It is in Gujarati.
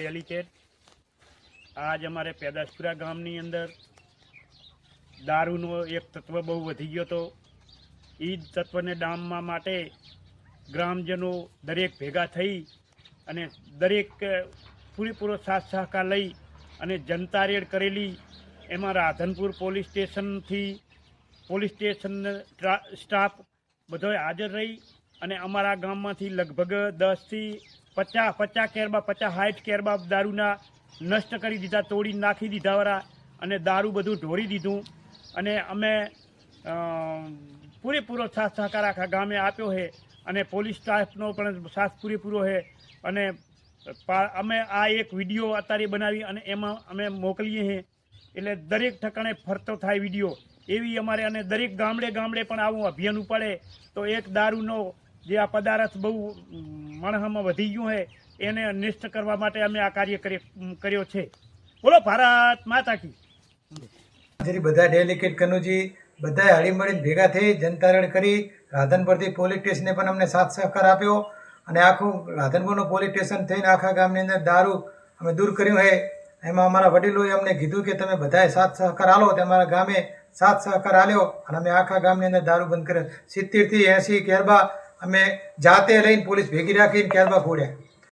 ડેલિકેટ આજ અમારે પેદાશપુરા ગામની અંદર દારૂનો એક તત્વ બહુ વધી ગયો હતો એ જ તત્વને ડામવા માટે ગ્રામજનો દરેક ભેગા થઈ અને દરેક પૂરેપૂરો સાથ સહકાર લઈ અને જનતા રેડ કરેલી એમાં રાધનપુર પોલીસ સ્ટેશનથી પોલીસ સ્ટેશન સ્ટાફ બધો હાજર રહી અને અમારા ગામમાંથી લગભગ દસથી પચાસ પચાસ કેરબા પચાસ સાઠ કેરબા દારૂના નષ્ટ કરી દીધા, તોડી નાખી દીધા વાળા અને દારૂ બધું ઢોળી દીધું. અને અમે પૂરેપૂરો સાથ સહકાર આખા ગામે આપ્યો છે અને પોલીસ સ્ટાફનો પણ સાથ પૂરેપૂરો છે. અને અમે આ એક વીડિયો અત્યારે બનાવી અને એમાં અમે મોકલીએ છીએ. એટલે દરેક ઠકાણે ફરતો થાય વીડિયો. એવી અમારે અને દરેક ગામડે ગામડે પણ આવું અભિયાન ઉપાડે. તો એક દારૂનો જે આ પદાર્થ બહુ માણસમાં વધી ગયું છે એને નિષ્ઠ કરવા માટે અમે આ કાર્ય કરી- કર્યો છે. બોલો, ભારત માતા કી. બધા ડેલિકેટ કનુજી બધાએ હળી મળીને ભેગા થઈ જનતારણ કરી રાધનપુરથી પોલીસ સ્ટેશને પણ અમને સાથ સહકાર આપ્યો અને આખું રાધનપુરનું પોલીસ સ્ટેશન થઈને આખા ગામની અંદર દારૂ અમે દૂર કર્યું છે એમાં અમારા વડીલોએ અમને કીધું કે તમે બધાએ સાથ સહકાર આલો તે અમારા ગામે સાથ સહકાર આલ્યો અને અમે આખા ગામની અંદર દારૂ બંધ કર્યો. સિત્તેરથી એંસી કેરબા અમે જાતે લઈને પોલીસ ભેગી રાખીને કેરબા ફોડ્યા.